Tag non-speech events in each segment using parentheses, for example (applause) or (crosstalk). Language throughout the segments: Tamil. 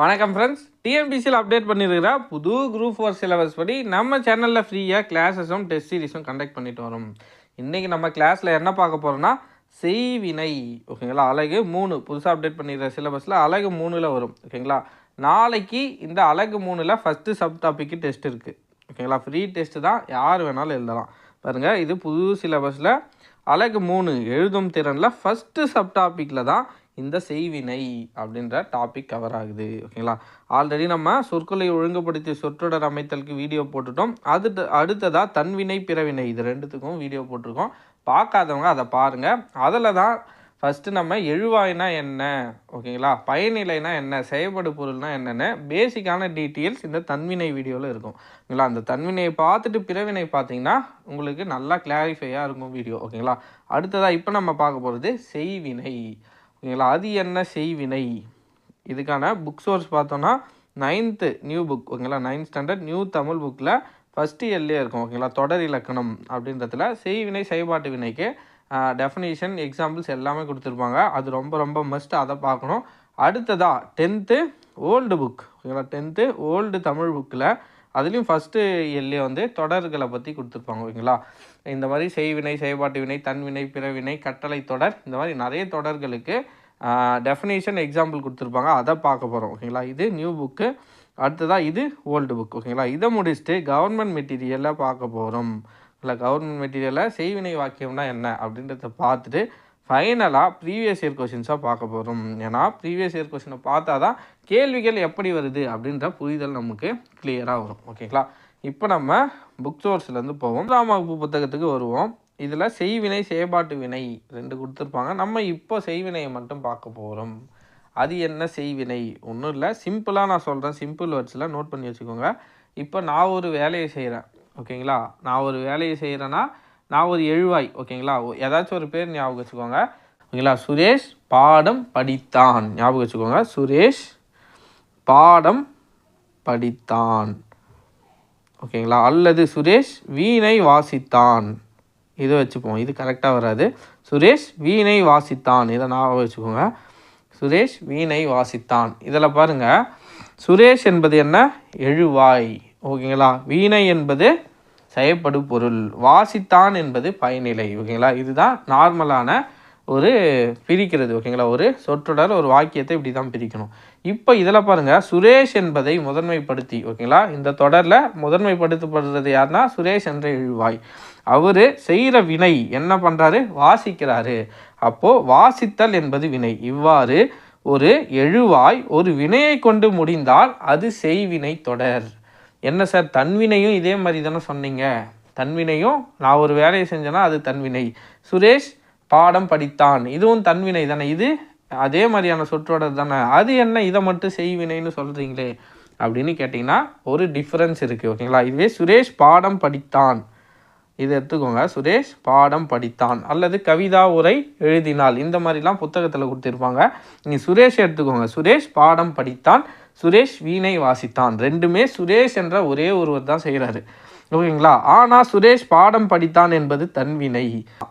வணக்கம் ஃப்ரெண்ட்ஸ் டிஎன்பிசியில் அப்டேட் பண்ணியிருக்கிற புது குரூப் ஃபோர் சிலபஸ் படி நம்ம சேனலில் ஃப்ரீயாக கிளாஸஸும் டெஸ்ட் சீரிஸும் கண்டக்ட் பண்ணிட்டு வரோம். இன்றைக்கி நம்ம கிளாஸில் என்ன பார்க்க போகிறோம்னா செய்வினை. ஓகேங்களா? அழகு மூணு. புதுசாக அப்டேட் பண்ணிடுற சிலபஸில் அழகு மூணில் வரும். ஓகேங்களா? நாளைக்கு இந்த அழகு மூணில் ஃபஸ்ட்டு சப் டாப்பிக்கு டெஸ்ட் இருக்குது ஓகேங்களா? ஃப்ரீ டெஸ்ட்டு தான். யார் வேணாலும் எழுதலாம். பாருங்கள் இது புது சிலபஸில் அழகு மூணு. எழுதும் திறனில் ஃபஸ்ட்டு சப் டாப்பிக்கில் தான் இந்த செய்வினை அப்படின்ற டாபிக் கவர் ஆகுது ஓகேங்களா ஆல்ரெடி நம்ம சொற்களை ஒழுங்குபடுத்தி சொற்றொடர் அமைத்தலுக்கு வீடியோ போட்டுட்டோம். அது அடுத்ததாக தன்வினை பிறவினை இது ரெண்டுத்துக்கும் வீடியோ போட்டிருக்கோம். பார்க்காதவங்க அதை பாருங்கள் அதில் தான் ஃபஸ்ட்டு நம்ம எழுவாய்னா என்ன ஓகேங்களா பயனிலைனா என்ன செயல்படு பொருள்னா என்னென்ன பேசிக்கான டீட்டெயில்ஸ் இந்த தன்வினை வீடியோவில் இருக்கும். ஓகேங்களா அந்த தன்வினையை பார்த்துட்டு பிறவினை பார்த்தீங்கன்னா உங்களுக்கு நல்லா கிளாரிஃபையாக இருக்கும் வீடியோ ஓகேங்களா அடுத்ததாக இப்போ நம்ம பார்க்க போகிறது செய்வினை. ஓகேங்களா அது என்ன செய்வினை? இதுக்கான புக் சோர்ஸ் பார்த்தோன்னா நைன்த்து நியூ புக் ஓகேங்களா? நைன்த் ஸ்டாண்டர்ட் நியூ தமிழ் புக்கில் ஃபஸ்ட்டு இயர்லேயே இருக்கும் ஓகேங்களா? தொடர் இலக்கணம் அப்படின்றதுல செய்வினை செயல்பாட்டு வினைக்கு டெஃபினேஷன் எக்ஸாம்பிள்ஸ் எல்லாமே கொடுத்துருப்பாங்க. அது ரொம்ப ரொம்ப மஸ்ட் அதை பார்க்கணும். அடுத்ததாக டென்த்து ஓல்டு புக் ஓகேங்களா? டென்த்து ஓல்டு தமிழ் புக்கில் அதுலேயும் ஃபஸ்ட்டு எல்லையை வந்து தொடர்களை பற்றி கொடுத்துருப்பாங்க ஓகேங்களா? இந்த மாதிரி செய்வினை செயல்பாட்டு வினை தன்வினை பிறவினை கட்டளை தொடர் இந்த மாதிரி நிறைய தொடர்களுக்கு டெஃபினேஷன் எக்ஸாம்பிள் கொடுத்துருப்பாங்க. அதை பார்க்க போகிறோம் ஓகேங்களா? இது நியூ புக்கு அடுத்ததாக இது ஓல்டு புக் ஓகேங்களா? இதை முடிச்சுட்டு கவர்மெண்ட் மெட்டீரியலை பார்க்க போகிறோம் இல்லை கவர்மெண்ட் மெட்டீரியலில் செய்வினை வாக்கியம்னா என்ன அப்படின்றத பார்த்துட்டு ஃபைனலாக ப்ரீவியஸ் இயர் கொஷின்ஸாக பார்க்க போகிறோம் ஏன்னா ப்ரீவியஸ் இயர் கொஷினை பார்த்தா தான் கேள்விகள் எப்படி வருது அப்படின்ற புரிதல் நமக்கு கிளியராக வரும். ஓகேங்களா இப்போ நம்ம புக் சோர்ஸ்லேருந்து போவோம். மூன்றாம் வகுப்பு புத்தகத்துக்கு வருவோம். இதில் செய்வினை செயல்பாட்டு வினை ரெண்டு கொடுத்துருப்பாங்க. நம்ம இப்போ செய்வினையை மட்டும் பார்க்க போகிறோம் அது என்ன செய்வினை? ஒன்றும் இல்லை. சிம்பிளாக நான் சொல்கிறேன் சிம்பிள் வேர்ட்ஸில் நோட் பண்ணி வச்சுக்கோங்க. இப்போ நான் ஒரு வேலையை செய்கிறேன் ஓகேங்களா நான் ஒரு வேலையை செய்கிறேன்னா நான் ஒரு எழுவாய் ஓகேங்களா? ஏதாச்சும் ஒரு பேர் ஞாபகம் வச்சுக்கோங்க. ஓகேங்களா? சுரேஷ் பாடம் படித்தான். ஞாபகம் வச்சுக்கோங்க. சுரேஷ் பாடம் படித்தான். ஓகேங்களா? அல்லது சுரேஷ் வீணை வாசித்தான். இதை வச்சுப்போம் இது கரெக்டாக வராது. சுரேஷ் வீணை வாசித்தான். இதை ஞாபகம் வச்சுக்கோங்க. சுரேஷ் வீணை வாசித்தான். இதில் பாருங்கள் சுரேஷ் என்பது என்ன? எழுவாய். ஓகேங்களா? வீணை என்பது செயற்படு பொருள். வாசித்தான் என்பது பயனிலை ஓகேங்களா? இதுதான் நார்மலான ஒரு பிரிக்கிறது ஓகேங்களா? ஒரு சொற்றொடர் ஒரு வாக்கியத்தை இப்படி தான் பிரிக்கணும். இப்போ இதில் பாருங்கள் சுரேஷ் என்பதை முதன்மைப்படுத்தி ஓகேங்களா? இந்த தொடரில் முதன்மைப்படுத்தப்படுறது யாருன்னா சுரேஷ் என்ற எழுவாய். அவர் செய்கிற வினை என்ன பண்ணுறாரு வாசிக்கிறாரு. அப்போது வாசித்தல் என்பது வினை. இவ்வாறு ஒரு எழுவாய் ஒரு வினையை கொண்டு முடிந்தால் அது செய்வினை தொடர். என்ன சார் தன்வினையும் இதே மாதிரி தானே சொன்னீங்க? தன்வினையும் நான் ஒரு வேலையை செஞ்சேன்னா அது தன்வினை. சுரேஷ் பாடம் படித்தான். இதுவும் தன்வினை தானே இது அதே மாதிரியான சொற்றொடர் தானே. அது என்ன இதை மட்டும் செய்வினைன்னு சொல்கிறீங்களே அப்படின்னு கேட்டிங்கன்னா ஒரு டிஃப்ரென்ஸ் இருக்குது ஓகேங்களா? இதுவே சுரேஷ் பாடம் படித்தான். இதை எடுத்துக்கோங்க. சுரேஷ் பாடம் படித்தான். அல்லது கவிதா உரை எழுதினாள். இந்த மாதிரிலாம் புத்தகத்தில் கொடுத்துருப்பாங்க. நீங்கள் சுரேஷ் எடுத்துக்கோங்க. சுரேஷ் பாடம் படித்தான். சுரேஷ் வீணை வாசித்தான். ரெண்டுமே சுரேஷ் என்ற ஒரே ஒருவர் தான் செய்கிறாரு ஓகேங்களா? ஆனால் சுரேஷ் பாடம் படித்தான் என்பது தன்வினை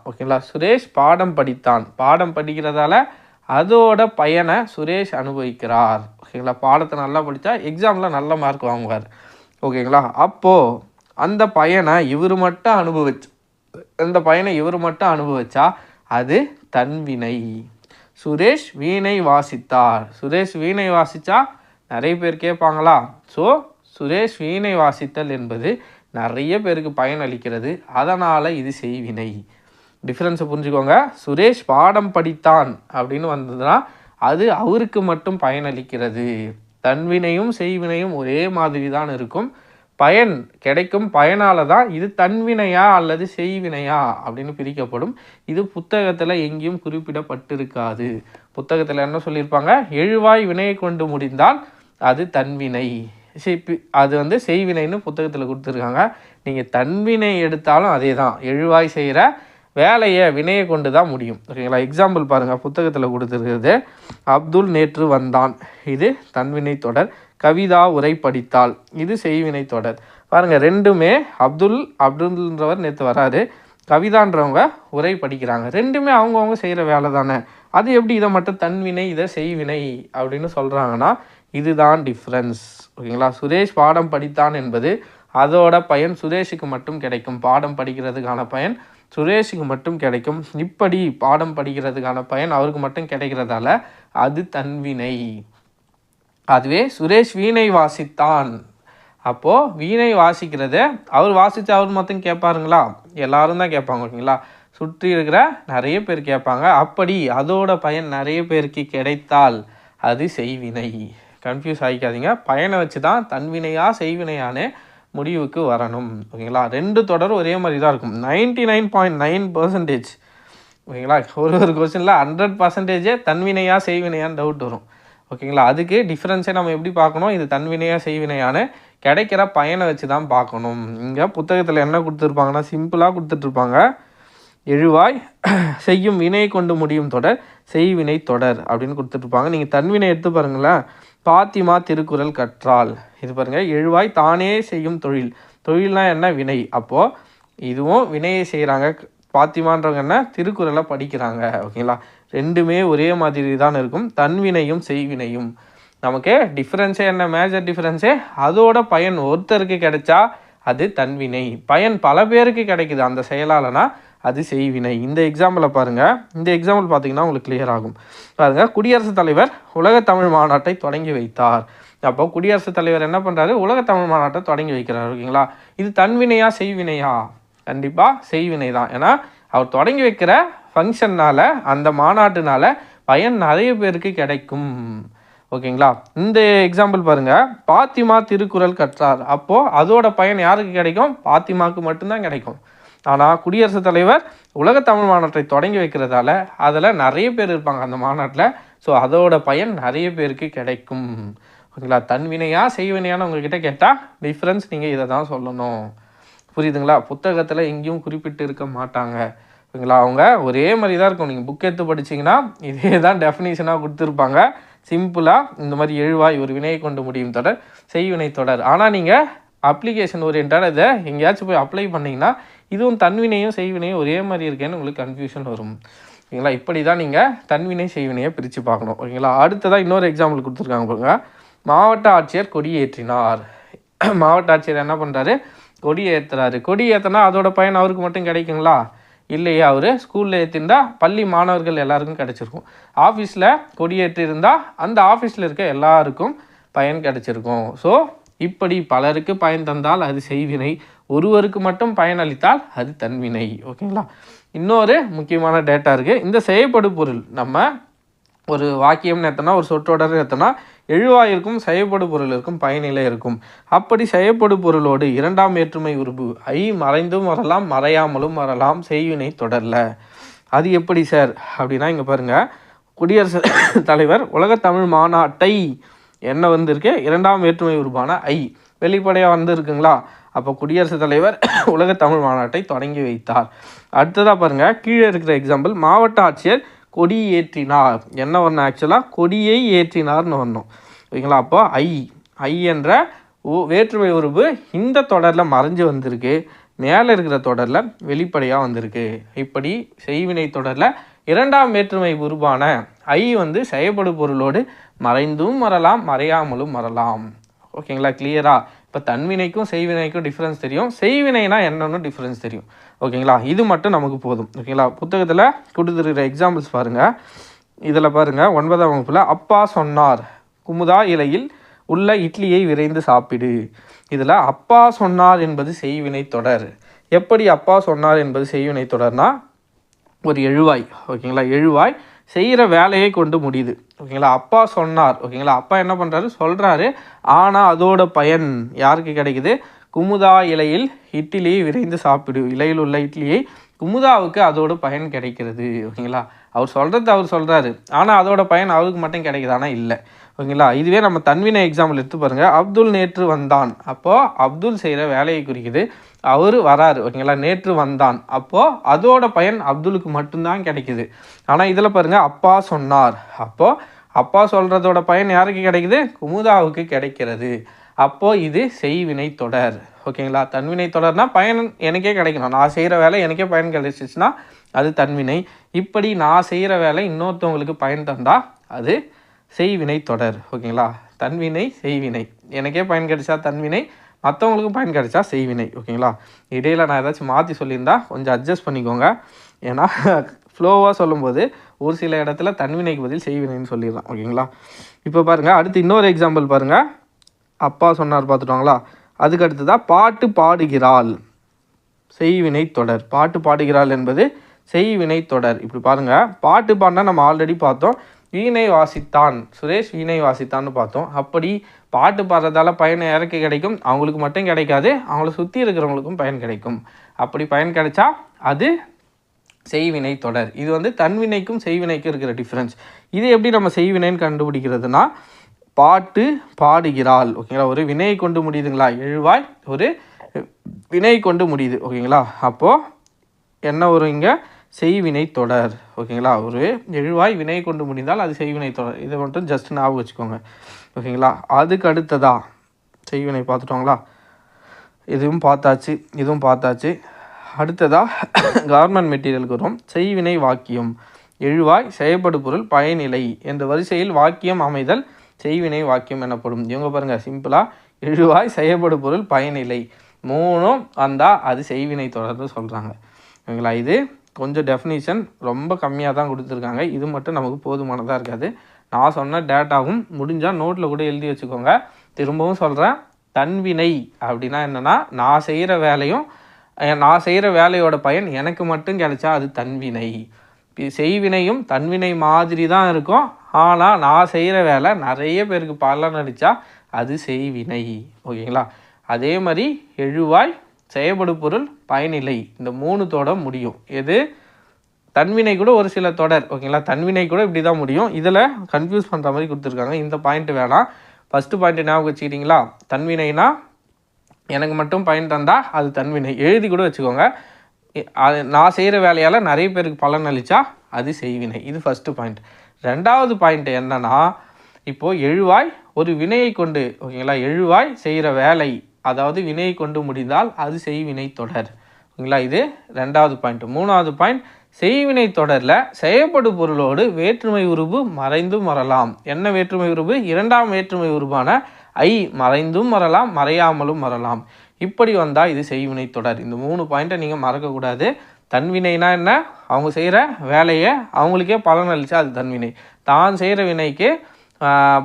ஓகேங்களா? சுரேஷ் பாடம் படித்தான். பாடம் படிக்கிறதால அதோட பயனை சுரேஷ் அனுபவிக்கிறார். ஓகேங்களா? பாடத்தை நல்லா படித்தா எக்ஸாமில் நல்ல மார்க் வாங்குவார். ஓகேங்களா? அப்போது அந்த பயனை இவர் மட்டும் அனுபவிச்சு அந்த பயனை இவர் மட்டும் அனுபவிச்சா அது தன்வினை சுரேஷ் வீணை வாசித்தார். சுரேஷ் வீணை வாசித்தா நிறைய பேர் கேட்பாங்களா? ஸோ சுரேஷ் வீணை வாசித்தல் என்பது நிறைய பேருக்கு பயனளிக்கிறது அதனால் இது செய்வினை. டிஃப்ரென்ஸை புரிஞ்சுக்கோங்க. சுரேஷ் பாடம் படித்தான் அப்படின்னு வந்ததுன்னா அது அவருக்கு மட்டும் பயனளிக்கிறது தன்வினையும் செய்வினையும் ஒரே மாதிரி தான் இருக்கும். பயன் கிடைக்கும் பயனால் தான் இது தன்வினையா அல்லது செய்வினையா அப்படின்னு பிரிக்கப்படும். இது புத்தகத்தில் எங்கேயும் குறிப்பிடப்பட்டிருக்காது. புத்தகத்தில் என்ன சொல்லியிருப்பாங்க? எழுவாய் வினையை கொண்டு முடிந்தால் அது தன்வினை அது வந்து செய்வினைன்னு புத்தகத்தில் கொடுத்துருக்காங்க. நீங்கள் தன்வினை எடுத்தாலும் அதே தான் எழுவாய் செய்கிற வேலையை வினையை கொண்டு தான் முடியும். ஓகேங்களா எக்ஸாம்பிள் பாருங்கள் புத்தகத்தில் கொடுத்துருக்கிறது. அப்துல் நேற்று வந்தான். இது தன்வினை தொடர். கவிதா உரை படித்தாள். இது செய்வினை தொடர். பாருங்கள் ரெண்டுமே அப்துல் அப்துல்ன்றவர் நேற்று வராரு. கவிதான்றவங்க உரை படிக்கிறாங்க. ரெண்டுமே அவங்கவுங்க செய்கிற வேலை தானே அது எப்படி? இதை மட்டும் தன்வினை இதை செய்வினை அப்படின்னு சொல்கிறாங்கன்னா இதுதான் டிஃப்ரென்ஸ் ஓகேங்களா? சுரேஷ் பாடம் படித்தான் என்பது அதோட பயன் சுரேஷுக்கு மட்டும் கிடைக்கும். பாடம் படிக்கிறதுக்கான பயன் சுரேஷுக்கு மட்டும் கிடைக்கும். இப்படி பாடம் படிக்கிறதுக்கான பயன் அவருக்கு மட்டும் கிடைக்கிறதால அது தன்வினை அதுவே சுரேஷ் வீணை வாசித்தான். அப்போது வீணை வாசிக்கிறது அவர் வாசித்து அவர் மட்டும் கேட்பாருங்களா? எல்லாரும் தான் கேட்பாங்க ஓகேங்களா? சுற்றி இருக்கிற நிறைய பேர் கேட்பாங்க. அப்படி அதோட பயன் நிறைய பேருக்கு கிடைத்தால் அது செய்வினை. கன்ஃபியூஸ் ஆகிக்காதீங்க பயனை வச்சு தான் தன்வினையா செய்வினையானே முடிவுக்கு வரணும். ஓகேங்களா? ரெண்டு தொடர் ஒரே மாதிரி தான் இருக்கும். Ninety nine point nine percentage ஓகேங்களா? ஒரு ஒரு கொஸ்டினில் ஹண்ட்ரட் பர்சன்டேஜே தன்வினையா செய்வினையான்னு டவுட் வரும். ஓகேங்களா? அதுக்கு டிஃப்ரென்ஸை நம்ம எப்படி பார்க்கணும்? இது தன்வினையா செய்வினையான்னு கிடைக்கிற பயனை வச்சு தான் பார்க்கணும். இங்கே புத்தகத்தில் என்ன கொடுத்துருப்பாங்கன்னா சிம்பிளாக கொடுத்துட்ருப்பாங்க எழுவாய் செய்யும் வினை கொண்டு முடியும் தொடர் செய்வினை தொடர் அப்படின்னு கொடுத்துட்ருப்பாங்க நீங்கள் தன்வினை எடுத்து பாருங்களேன். பாத்திமா திருக்குறள் கற்றால் இது பாருங்கள் எழுவாய் தானே செய்யும் தொழில். தொழில்னா என்ன? வினை. அப்போது இதுவும் வினையை செய்கிறாங்க பாத்திமான்றவங்க என்ன? திருக்குறளை படிக்கிறாங்க. ஓகேங்களா? ரெண்டுமே ஒரே மாதிரி தான் இருக்கும் தன்வினையும் செய்வினையும் நமக்கு டிஃப்ரென்ஸே என்ன? மேஜர் டிஃப்ரென்ஸே அதோட பயன் ஒருத்தருக்கு கிடைச்சா அது தன்வினை பயன் பல பேருக்கு கிடைக்குது அந்த செயலாலனா அது செய்வினை. இந்த எக்ஸாம்பிளை பாருங்கள் இந்த எக்ஸாம்பிள் பார்த்தீங்கன்னா உங்களுக்கு கிளியர் ஆகும். பாருங்கள் குடியரசுத் தலைவர் உலக தமிழ் மாநாட்டை தொடங்கி வைத்தார். அப்போ குடியரசுத் தலைவர் என்ன பண்ணுறாரு உலக தமிழ் மாநாட்டை தொடங்கி வைக்கிறார் ஓகேங்களா? இது தன்வினையா செய்வினையா? கண்டிப்பாக செய்வினை தான் ஏன்னா அவர் தொடங்கி வைக்கிற ஃபங்க்ஷன்னால் அந்த மாநாட்டுனால பயன் நிறைய பேருக்கு கிடைக்கும். ஓகேங்களா? இந்த எக்ஸாம்பிள் பாருங்க. பாத்திமா திருக்குறள் கற்றார். அப்போது அதோட பயன் யாருக்கு கிடைக்கும்? பாத்திமாவுக்கு மட்டும்தான் கிடைக்கும். ஆனால் குடியரசுத் தலைவர் உலக தமிழ் மாநாட்டை தொடங்கி வைக்கிறதால அதில் நிறைய பேர் இருப்பாங்க அந்த மாநாட்டில். ஸோ அதோட பயன் நிறைய பேருக்கு கிடைக்கும். ஓகேங்களா? தன்வினையா செய்வினையான உங்ககிட்ட கேட்டால் டிஃப்ரென்ஸ் நீங்கள் இதை தான் சொல்லணும். புரியுதுங்களா? புத்தகத்தில் எங்கேயும் குறிப்பிட்டு இருக்க மாட்டாங்க. ஓகேங்களா? அவங்க ஒரே மாதிரி தான் இருக்கும் நீங்கள் புக் எடுத்து படிச்சீங்கன்னா இதே தான் டெஃபினேஷனாக கொடுத்துருப்பாங்க. சிம்பிளாக இந்த மாதிரி எழுவாய் ஒரு வினையை கொண்டு முடியும் தொடர் செய்வினை தொடர். ஆனால் நீங்கள் அப்ளிகேஷன் ஓரியன்டாக இதை எங்கேயாச்சும் போய் அப்ளை பண்ணிங்கன்னா இதுவும் தன்வினையும் செய்வினையும் ஒரே மாதிரி இருக்கேன்னு உங்களுக்கு கன்ஃபியூஷன் வரும். ஓகேங்களா? இப்படி தான் நீங்கள் தன்வினை செய்வினையை பிரித்து பார்க்கணும். ஓகேங்களா? அடுத்ததாக இன்னொரு எக்ஸாம்பிள் கொடுத்துருக்காங்க பாருங்க. மாவட்ட ஆட்சியர் கொடியேற்றினார். (clears throat) மாவட்ட ஆட்சியர் என்ன பண்ணுறாரு கொடி ஏற்றுறாரு கொடி ஏற்றினா அதோட பயன் அவருக்கு மட்டும் கிடைக்குங்களா? இல்லையே அவர் ஸ்கூலில் ஏற்றிருந்தால் பள்ளி மாணவர்கள் எல்லாருக்கும் கிடச்சிருக்கும். ஆஃபீஸில் கொடியேற்றிருந்தால் அந்த ஆஃபீஸில் இருக்க எல்லாருக்கும் பயன் கிடச்சிருக்கும். ஸோ இப்படி பலருக்கு பயன் தந்தால் அது செய்வினை. ஒருவருக்கு மட்டும் பயனளித்தால் அது தன்வினை. ஓகேங்களா? இன்னொரு முக்கியமான டேட்டா இருக்குது இந்த செய்யப்படு பொருள் நம்ம ஒரு வாக்கியம் எத்தனா ஒரு சொற்றொடர் எத்தனா எழுவாயிருக்கும் செயற்படு பொருள் இருக்கும் பயனிலை இருக்கும். அப்படி செயற்படு பொருளோடு இரண்டாம் வேற்றுமை உருபு ஐ மறைந்தும் வரலாம் மறையாமலும் வரலாம் செய்வினை தொடரல. அது எப்படி சார்? அப்படின்னா இங்கே பாருங்கள் குடியரசு தலைவர் உலகத்தமிழ் மாநாட்டை என்ன வந்திருக்கு? இரண்டாம் வேற்றுமை உருவான ஐ. வெளிப்படையாக வந்திருக்குங்களா? அப்போ குடியரசுத் தலைவர் (coughs) உலக தமிழ் மாநாட்டை தொடங்கி வைத்தார். அடுத்ததாக பாருங்கள் கீழே இருக்கிற எக்ஸாம்பிள் மாவட்ட ஆட்சியர் கொடி ஏற்றினார் என்ன வரணும் ஆக்சுவலாக கொடியை ஏற்றினார்னு வரணும். ஓகேங்களா? அப்போ ஐ. ஐ என்ற வேற்றுமை உருவு இந்த தொடரில் மறைஞ்சு வந்திருக்கு. மேலே இருக்கிற தொடரில் வெளிப்படையாக வந்திருக்கு. இப்படி செய்வினை தொடரில் இரண்டாம் வேற்றுமை உருவான ஐ வந்து செயல்படு பொருளோடு மறைந்தும் மறலாம் மறையாமலும் மறலாம். ஓகேங்களா கிளியரா இப்போ தன்வினைக்கும் செய்வினைக்கும் டிஃப்ரென்ஸ் தெரியும். செய்வினைனா என்னன்னு டிஃப்ரென்ஸ் தெரியும். ஓகேங்களா இது மட்டும் நமக்கு போதும். ஓகேங்களா புத்தகத்தில் கொடுத்துருக்கிற எக்ஸாம்பிள்ஸ் பாருங்கள் இதில் பாருங்கள் ஒன்பதாம் வகுப்பில் அப்பா சொன்னார் குமுதா இலையில் உள்ள இட்லியை விரைந்து சாப்பிடு. இதில் அப்பா சொன்னார் என்பது செய்வினை தொடர். எப்படி அப்பா சொன்னார் என்பது செய்வினை தொடர்னா ஒரு எழுவாய் ஓகேங்களா? எழுவாய் செய்கிற வேலையை கொண்டு முடியுது. ஓகேங்களா? அப்பா சொன்னார். ஓகேங்களா? அப்பா என்ன பண்ணுறாரு சொல்கிறாரு ஆனால் அதோட பயன் யாருக்கு கிடைக்குது? குமுதா இலையில் இட்லியை விரைந்து சாப்பிடு. இலையில் உள்ள இட்லியை குமுதாவுக்கு அதோட பயன் கிடைக்கிறது. ஓகேங்களா? அவர் சொல்கிறது அவர் சொல்கிறாரு ஆனால் அதோட பயன் அவருக்கு மட்டும் கிடைக்குதானா இல்லை. ஓகேங்களா? இதுவே நம்ம தன்வினை எக்ஸாம்பிள் எடுத்து பாருங்கள் அப்துல் நேற்று வந்தான். அப்போது அப்துல் செய்கிற வேலையை குறிக்குது. அவர் வராரு. ஓகேங்களா? நேற்று வந்தான். அப்போது அதோட பயன் அப்துலுக்கு மட்டும்தான் கிடைக்குது. ஆனால் இதில் பாருங்கள் அப்பா சொன்னார். அப்போது அப்பா சொல்கிறதோட பயன் யாருக்கு கிடைக்குது? குமுதாவுக்கு கிடைக்கிறது. அப்போது இது செய்வினை தொடர். ஓகேங்களா? தன்வினை தொடர்னால் பயன் எனக்கே கிடைக்கணும். நான் செய்கிற வேலை எனக்கே பயன் கிடைச்சிச்சுன்னா அது தன்வினை. இப்படி நான் செய்கிற வேலை இன்னொருத்தவங்களுக்கு பயன் தந்தால் அது செய்வினை தொடர் ஓகேங்களா? தன்வினை செய்வினை. எனக்கே பயன் கிடைச்சா தன்வினை மற்றவங்களுக்கும் பயன் கிடைச்சா செய்வினை ஓகேங்களா? இடையில் நான் ஏதாச்சும் மாற்றி சொல்லியிருந்தா கொஞ்சம் அட்ஜஸ்ட் பண்ணிக்கோங்க. ஏன்னா ஃப்ளோவாக சொல்லும்போது ஒரு சில இடத்துல தன்வினைக்கு பதில் செய்வினைன்னு சொல்லிடுறேன் ஓகேங்களா? இப்போ பாருங்கள் அடுத்து இன்னொரு எக்ஸாம்பிள் பாருங்கள் அப்பா சொன்னார் பார்த்துட்டோங்களா? அதுக்கு அடுத்ததாக பாட்டு பாடுகிறாள். செய்வினை தொடர். பாட்டு பாடுகிறாள் என்பது செய்வினை தொடர். இப்படி பாருங்கள் பாட்டு பாடினா நம்ம ஆல்ரெடி பார்த்தோம். வீணை வாசித்தான். சுரேஷ் வீணை வாசித்தான்னு பார்த்தோம். அப்படி பாட்டு பாடுறதால பயன் யாருக்கு கிடைக்கும்? அவங்களுக்கு மட்டும் கிடைக்காது. அவங்கள சுற்றி இருக்கிறவங்களுக்கும் பயன் கிடைக்கும். அப்படி பயன் கிடைச்சா அது செய்வினை தொடர். இது வந்து தன்வினைக்கும் செய்வினைக்கும் இருக்கிற டிஃப்ரென்ஸ் இது எப்படி நம்ம செய்வினைன்னு கண்டுபிடிக்கிறதுனா பாட்டு பாடுகிறாள். ஓகேங்களா? ஒரு வினையை கொண்டு முடியுதுங்களா? எழுவாய் ஒரு வினை கொண்டு முடியுது. ஓகேங்களா? அப்போது என்ன வரும் இங்கே? செய்வினை தொடர். ஓகேங்களா? ஒரு எழுவாய் வினை கொண்டு முடிந்தால் அது செய்வினை தொடர். இதை மட்டும் ஜஸ்ட் ஞாபகம் வச்சுக்கோங்க. ஓகேங்களா? அதுக்கு அடுத்ததா செய்வினை பார்த்துட்டோங்களா? இதுவும் பார்த்தாச்சு இதுவும் பார்த்தாச்சு. அடுத்ததா கார்மெண்ட் மெட்டீரியலுக்கு வரும். செய்வினை வாக்கியம். எழுவாய் செயல்படு பொருள் பயனிலை என்ற வரிசையில் வாக்கியம் அமைதல் செய்வினை வாக்கியம் எனப்படும். இவங்க பாருங்க சிம்பிளாக எழுவாய் செயல்படு பொருள் பயனிலை. மூணும் வந்தால் அது செய்வினை தொடர்ந்து சொல்கிறாங்க ஓகேங்களா? இது கொஞ்சம் டெஃபினிஷன் ரொம்ப கம்மியாக தான் கொடுத்துருக்காங்க. இது மட்டும் நமக்கு போதுமானதாக இருக்காது. நான் சொன்ன டேட்டாவும் முடிஞ்சால் நோட்டில் கூட எழுதி வச்சுக்கோங்க. திரும்பவும் சொல்கிறேன் தன்வினை அப்படின்னா என்னென்னா நான் செய்கிற வேலையும் நான் செய்கிற வேலையோட பயன் எனக்கு மட்டும் கிடைச்சா அது தன்வினை செய்வினையும் தன்வினை மாதிரி தான் இருக்கும். ஆனால் நான் செய்கிற வேலை நிறைய பேருக்கு பலன் அடித்தா அது செய்வினை ஓகேங்களா? அதே மாதிரி எழுவாய் செயல்படு பொருள் பயனிலை இந்த மூணு தொடர் முடியும். எது? தன்வினை கூட ஒரு சில தொடர். ஓகேங்களா? தன்வினை கூட இப்படி தான் முடியும். இதில் கன்ஃபியூஸ் பண்ணுற மாதிரி கொடுத்துருக்காங்க. இந்த பாயிண்ட் வேணாம். ஃபஸ்ட்டு பாயிண்ட் ஞாபகம் வச்சுக்கிறீங்களா தன்வினைனா எனக்கு மட்டும் பயன் தந்தால் அது தன்வினை. எழுதி கூட வச்சுக்கோங்க. அது நான் செய்கிற வேலையால் நிறைய பேருக்கு பலன் அளித்தா அது செய்வினை. இது ஃபஸ்ட்டு பாயிண்ட் ரெண்டாவது பாயிண்ட் என்னென்னா இப்போது எழுவாய் ஒரு வினையை கொண்டு ஓகேங்களா? எழுவாய் செய்கிற வேலை. அதாவது வினையை கொண்டு முடிந்தால் அது செய்வினை தொடர். ஓகேங்களா? இது ரெண்டாவது பாயிண்ட் மூணாவது பாயிண்ட் செய்வினை தொடரில் செயல்படு பொருளோடு வேற்றுமை உருபு மறைந்தும் வரலாம் என்ன வேற்றுமை உருபு? இரண்டாம் வேற்றுமை உருபான ஐ மறைந்தும் வரலாம் மறையாமலும் வரலாம் இப்படி வந்தால் இது செய்வினை தொடர். இந்த மூணு பாயிண்ட்டை நீங்கள் மறக்கக்கூடாது. தன்வினைனா என்ன? அவங்க செய்கிற வேலையை அவங்களுக்கே பலன் அளித்தா அது தன்வினை. தான் செய்கிற வினைக்கு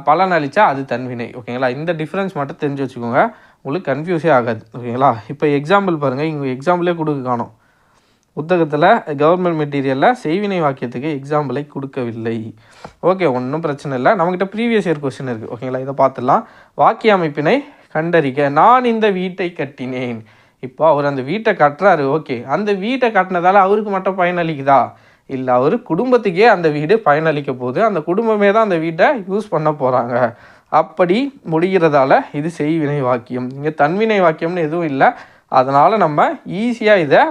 பலன் அளித்தா அது தன்வினை. ஓகேங்களா? இந்த டிஃப்ரென்ஸ் மட்டும் தெரிஞ்சு வச்சுக்கோங்க. உங்களுக்கு கன்ஃபியூஸே ஆகாது ஓகேங்களா இப்போ எக்ஸாம்பிள் பாருங்கள் இங்கே எக்ஸாம்பிளே கொடுக்க காணும். புத்தகத்தில் கவர்மெண்ட் மெட்டீரியலில் செய்வினை வாக்கியத்துக்கு எக்ஸாம்பிளை கொடுக்கவில்லை. ஓகே ஒன்றும் பிரச்சனை இல்லை. நம்மக்கிட்ட ப்ரீவியஸ் இயர் கொஸ்டின் இருக்குது ஓகேங்களா இதை பார்த்துடலாம். வாக்கிய அமைப்பினை கண்டறிக்க நான் இந்த வீட்டை கட்டினேன். இப்போ அவர் அந்த வீட்டை கட்டுறாரு ஓகே அந்த வீட்டை கட்டினதால அவருக்கு மட்டும் பயனளிக்குதா இல்லை அவர் குடும்பத்துக்கே அந்த வீடு பயனளிக்க போகுது. அந்த குடும்பமே தான் அந்த வீட்டை யூஸ் பண்ண போகிறாங்க அப்படி முடிகிறதால இது செய்வினை வாக்கியம். இங்கே தன்வினை வாக்கியம்னு எதுவும் இல்லை. அதனால் நம்ம ஈஸியாக இதை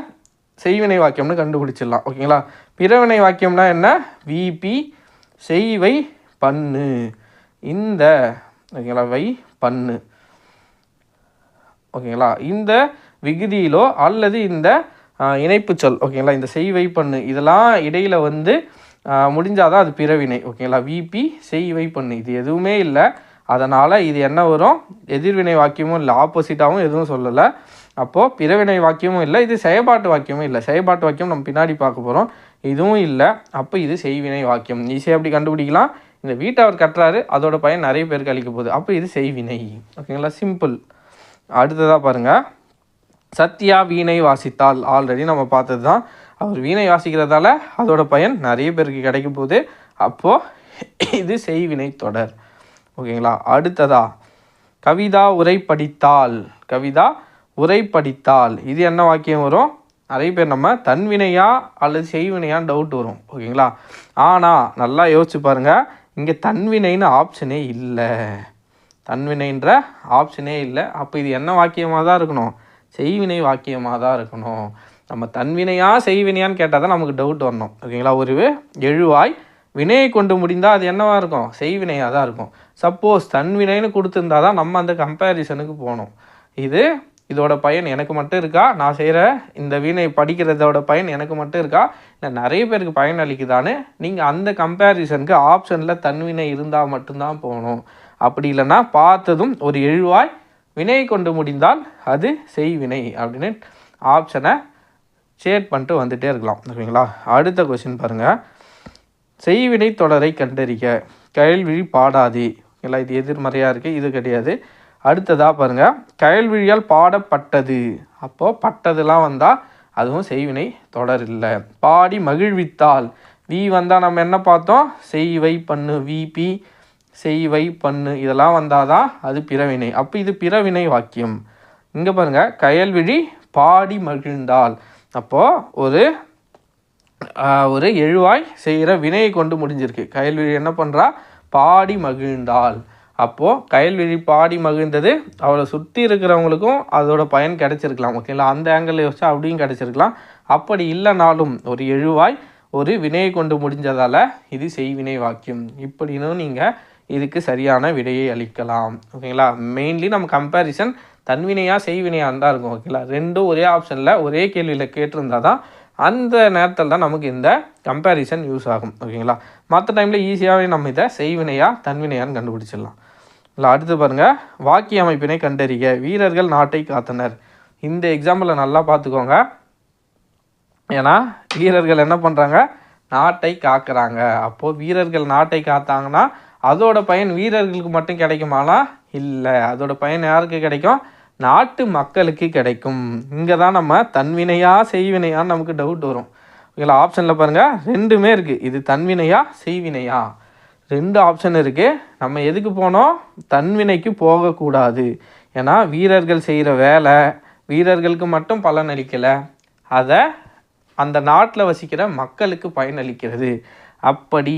செய்வினை வாக்கியம்னு கண்டுபிடிச்சிடலாம். ஓகேங்களா? பிறவினை வாக்கியம்னா என்ன? விபி செய்வை பண்ணு. இந்த ஓகேங்களா? வை பண்ணு. ஓகேங்களா? இந்த விகுதியிலோ அல்லது இந்த இணைப்பு சொல் ஓகேங்களா? இந்த செய்வை பண்ணு. இதெல்லாம் இடையில் வந்து முடிஞ்சாதான் அது பிறவினை. ஓகேங்களா? விபி செய்வை பண்ணு. இது எதுவுமே இல்லை. அதனால் இது என்ன வரும்? எதிர்வினை வாக்கியமும் இல்லை ஆப்போசிட்டாகவும் எதுவும் சொல்லலை. அப்போது பிறவினை வாக்கியமும் இல்லை இது செயல்பாட்டு வாக்கியமும் இல்லை. செயல்பாட்டு வாக்கியம் நம்ம பின்னாடி பார்க்க போகிறோம் இதுவும் இல்லை. அப்போ இது செய்வினை வாக்கியம். ஈஸியாக எப்படி கண்டுபிடிக்கலாம்? இந்த வீட்டை அவர் கட்டுறாரு அதோட பயன் நிறைய பேருக்கு அளிக்க போகுது. அப்போ இது செய்வினை. ஓகேங்களா சிம்பிள் அடுத்ததாக பாருங்கள் சத்யா வீணை வாசித்தால். ஆல்ரெடி நம்ம பார்த்தது தான் அவர் வீணை வாசிக்கிறதால அதோட பயன் நிறைய பேருக்கு கிடைக்க போகுது. அப்போது இது செய்வினை தொடர். ஓகேங்களா? அடுத்ததா கவிதா உரை படித்தால் கவிதா உரை படித்தால் இது என்ன வாக்கியம் வரும்? நிறைய பேர் நம்ம தன்வினையா அல்லது செய்வினையான்னு டவுட் வரும். ஓகேங்களா? ஆனால் நல்லா யோசிச்சு பாருங்கள் இங்கே தன்வினைன்னு ஆப்ஷனே இல்லை. தன்வினைன்ற ஆப்ஷனே இல்லை. அப்போ இது என்ன வாக்கியமாக தான் இருக்கணும்? செய்வினை வாக்கியமாக தான் இருக்கணும். நம்ம தன்வினையா செய்வினையான்னு கேட்டால் தான் நமக்கு டவுட் வரணும். ஓகேங்களா? ஒரு எழுவாய் வினையை கொண்டு முடிந்தால் அது என்னவாக இருக்கும்? செய்வினையாக தான் இருக்கும். சப்போஸ் தன்வினைன்னு கொடுத்துருந்தா தான் நம்ம அந்த கம்பேரிசனுக்கு போகணும். இது இதோட பயன் எனக்கு மட்டும் இருக்கா? நான் செய்கிற இந்த வீணை படிக்கிறதோட பயன் எனக்கு மட்டும் இருக்கா? இல்லை நிறைய பேருக்கு பயன் அளிக்குதான்னு நீங்கள் அந்த கம்பேரிசனுக்கு ஆப்ஷனில் தன்வினை இருந்தால் மட்டும்தான் போகணும். அப்படி இல்லைன்னா பார்த்ததும் ஒரு எழுவாய் வினை கொண்டு முடிந்தால் அது செய்வினை அப்படின்னு ஆப்ஷனை ஷேட் பண்ணிட்டு வந்துகிட்டே இருக்கலாம். ஓகேங்களா அடுத்த கொஷின் பாருங்கள் செய்வினை தொடரை கண்டறிக. கயல்விழி பாடாதே. இல்லை இது எதிர்மறையாக இருக்குது இது கிடையாது. அடுத்ததாக பாருங்கள் கயல்விழியால் பாடப்பட்டது. அப்போது பட்டதுலாம் வந்தால் அதுவும் செய்வினை தொடர் இல்லை. பாடி மகிழ்வித்தால். வி வந்தால் நம்ம என்ன பார்த்தோம்? செய்வை பண்ணு விபி செய்வை பண்ணு. இதெல்லாம் வந்தால் தான் அது பிறவினை. அப்போ இது பிறவினை வாக்கியம். இங்கே பாருங்கள் கயல்விழி பாடி மகிழ்ந்தால். அப்போது ஒரு ஒரு எழுவாய் செய்கிற வினையை கொண்டு முடிஞ்சிருக்கு. கயல்விழி என்ன பண்ணுறா பாடி மகிழ்ந்தாள். அப்போது கயல்விழி பாடி மகிழ்ந்தது அவளை சுற்றி இருக்கிறவங்களுக்கும் அதோட பயன் கிடைச்சிருக்கலாம். ஓகேங்களா அந்த ஆங்கிளில் யோசிச்சா அப்படியும் கிடைச்சிருக்கலாம். அப்படி இல்லைனாலும் ஒரு எழுவாய் ஒரு வினையை கொண்டு முடிஞ்சதால் இது செய்வினை வாக்கியம். இப்படின்னு நீங்கள் இதுக்கு சரியான விடையை அளிக்கலாம். ஓகேங்களா மெயின்லி நம்ம கம்பேரிசன் தன்வினையாக செய்வினையாக தான் இருக்கும். ஓகேங்களா ரெண்டும் ஒரே ஆப்ஷனில் ஒரே கேள்வியில் கேட்டிருந்தா தான் அந்த நேரத்தில் தான் நமக்கு இந்த கம்பேரிசன் யூஸ் ஆகும். ஓகேங்களா மற்ற டைமில் ஈஸியாகவே நம்ம இதை செய்வினையா தன்வினையான்னு கண்டுபிடிச்சிடலாம். இல்லை அடுத்து பாருங்கள் வாக்கிய அமைப்பினை கண்டறிக. வீரர்கள் நாட்டை காத்தனர். இந்த எக்ஸாம்பிளை நல்லா பார்த்துக்கோங்க. ஏன்னா வீரர்கள் என்ன பண்ணுறாங்க நாட்டை காக்குறாங்க. அப்போது வீரர்கள் நாட்டை காத்தாங்கன்னா அதோட பயன் வீரர்களுக்கு மட்டும் கிடைக்குமானா? இல்லை. அதோட பயன் யாருக்கு கிடைக்கும்? நாட்டு மக்களுக்கு கிடைக்கும். இங்கே தான் நம்ம தன்வினையா செய்வினையான்னு நமக்கு டவுட் வரும். ஓகேங்களா ஆப்ஷனில் பாருங்கள் ரெண்டுமே இருக்குது இது தன்வினையா செய்வினையா. ரெண்டு ஆப்ஷன் இருக்குது நம்ம எதுக்கு போனோம்? தன்வினைக்கு போகக்கூடாது. ஏன்னா வீரர்கள் செய்கிற வேலை வீரர்களுக்கு மட்டும் பலனளிக்கலை அதை அந்த நாட்டில் வசிக்கிற மக்களுக்கு பயனளிக்கிறது அப்படி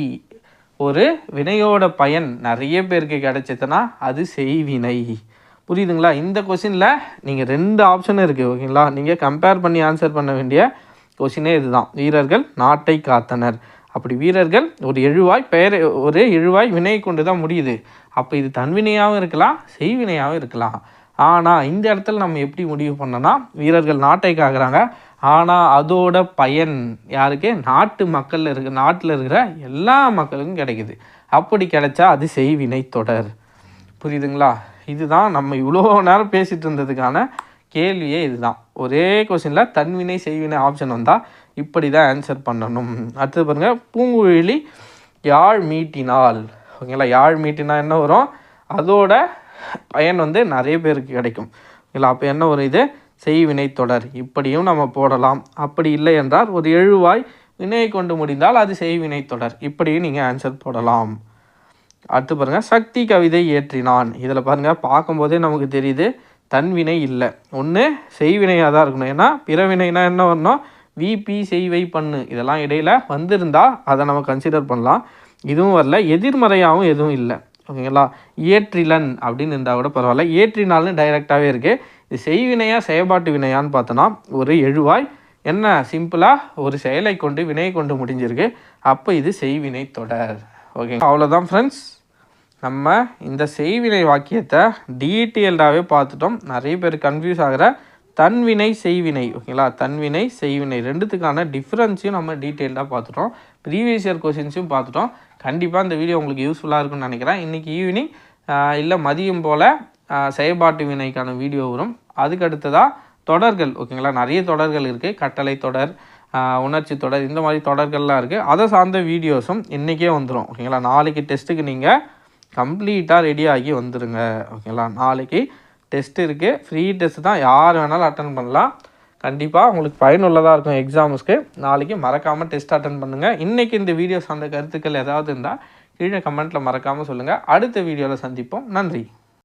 ஒரு வினையோட பயன் நிறைய பேருக்கு கிடைச்சதுன்னா அது செய்வினை. புரியுதுங்களா? இந்த கொஷினில் நீங்கள் ரெண்டு ஆப்ஷன் இருக்குது ஓகேங்களா நீங்கள் கம்பேர் பண்ணி ஆன்சர் பண்ண வேண்டிய கொஷினே இதுதான். வீரர்கள் நாட்டை காத்தனர். அப்படி வீரர்கள் ஒரு எழுவாய் பெயர் ஒரு எழுவாய் வினை கொண்டு தான் முடியுது. அப்போ இது தன்வினையாகவும் இருக்கலாம் செய்வினையாகவும் இருக்கலாம். ஆனால் இந்த இடத்துல நம்ம எப்படி முடிவு பண்ணோன்னா வீரர்கள் நாட்டை காக்குறாங்க. ஆனால் அதோட பயன் யாருக்கு? நாட்டு மக்களில் இருக்க நாட்டில் இருக்கிற எல்லா மக்களுக்கும் கிடைக்குது. அப்படி கிடைச்சா அது செய்வினை தொடர். புரியுதுங்களா? இதுதான் நம்ம இவ்வளோ நேரம் பேசிகிட்டு இருந்ததுக்கான கேள்வியே இதுதான். ஒரே கொஸ்டினில் தன்வினை செய்வினை ஆப்ஷன் வந்தால் இப்படி தான் ஆன்சர் பண்ணணும். அடுத்தது பாருங்கள் பூங்குழலி யாழ் மீட்டினால். ஓகேங்களா? யாழ் மீட்டினா என்ன வரும்? அதோட பயன் வந்து நிறைய பேருக்கு கிடைக்கும். இல்லை அப்போ என்ன வரும் இது? செய்வினை தொடர். இப்படியும் நம்ம போடலாம். அப்படி இல்லை என்றால் ஒரு எழுவாய் வினையை கொண்டு முடிந்தால் அது செய்வினை தொடர். இப்படியும் நீங்கள் ஆன்சர் போடலாம். அடுத்து பாருங்கள் சக்தி கவிதை ஏற்றினான். இதில் பாருங்கள் பார்க்கும்போதே நமக்கு தெரியுது தன்வினை இல்லை. ஒன்று செய்வினையாக தான் இருக்கணும். ஏன்னா பிறவினைனா என்ன வரணும்? விபி செய்வை பண்ணு. இதெல்லாம் இடையில வந்திருந்தால் அதை நம்ம கன்சிடர் பண்ணலாம். இதுவும் வரல எதிர்மறையாகவும் எதுவும் இல்லை. ஓகேங்களா ஏற்றிலன் அப்படின்னு இருந்தால் கூட பரவாயில்ல. ஏற்றினால்னு டைரெக்டாகவே இருக்குது இது செய்வினையா செயல்பாட்டு வினையான்னு பார்த்தோன்னா ஒரு எழுவாய். என்ன? சிம்பிளாக ஒரு செயலை கொண்டு வினையை கொண்டு முடிஞ்சிருக்கு. அப்போ இது செய்வினை தொடர். ஓகே அவ்வளோதான் ஃப்ரெண்ட்ஸ் நம்ம இந்த செய்வினை வாக்கியத்தை டீட்டெயில்டாகவே பார்த்துட்டோம். நிறைய பேர் கன்ஃபியூஸ் ஆகிற தன்வினை செய்வினை ஓகேங்களா? தன்வினை செய்வினை ரெண்டுத்துக்கான டிஃப்ரென்ஸையும் நம்ம டீட்டெயில்டாக பார்த்துட்டோம். ப்ரீவியஸ் இயர் கொஷின்ஸையும் பார்த்துட்டோம். கண்டிப்பாக இந்த வீடியோ உங்களுக்கு யூஸ்ஃபுல்லாக இருக்கும்னு நினைக்கிறேன். இன்றைக்கி ஈவினிங் இல்லை மதியம் போல் செயல்பாட்டு வினைக்கான வீடியோ வரும். அதுக்கடுத்ததாக தொடர்கள் ஓகேங்களா? நிறைய தொடர்கள் இருக்குது கட்டளை தொடர் உணர்ச்சி தொடர் இந்த மாதிரி தொடர்கள்லாம் இருக்குது அதை சார்ந்த வீடியோஸும் இன்றைக்கே வந்துடும் ஓகேங்களா? நாளைக்கு டெஸ்ட்டுக்கு நீங்கள் கம்ப்ளீட்டாக ரெடி ஆகி வந்துடுங்க ஓகேங்களா? நாளைக்கு டெஸ்ட் இருக்குது ஃப்ரீ டெஸ்ட் தான். யார் வேணாலும் அட்டன் பண்ணலாம். கண்டிப்பாக உங்களுக்கு பயனுள்ளதாக இருக்கும் எக்ஸாம்ஸ்க்கு நாளைக்கு மறக்காமல் டெஸ்ட் அட்டன் பண்ணுங்கள் இன்றைக்கி இந்த வீடியோ சார்ந்த கருத்துக்கள் ஏதாவது இருந்தால் கீழே கமெண்ட்டில் மறக்காமல் சொல்லுங்கள் அடுத்த வீடியோவில் சந்திப்போம். நன்றி.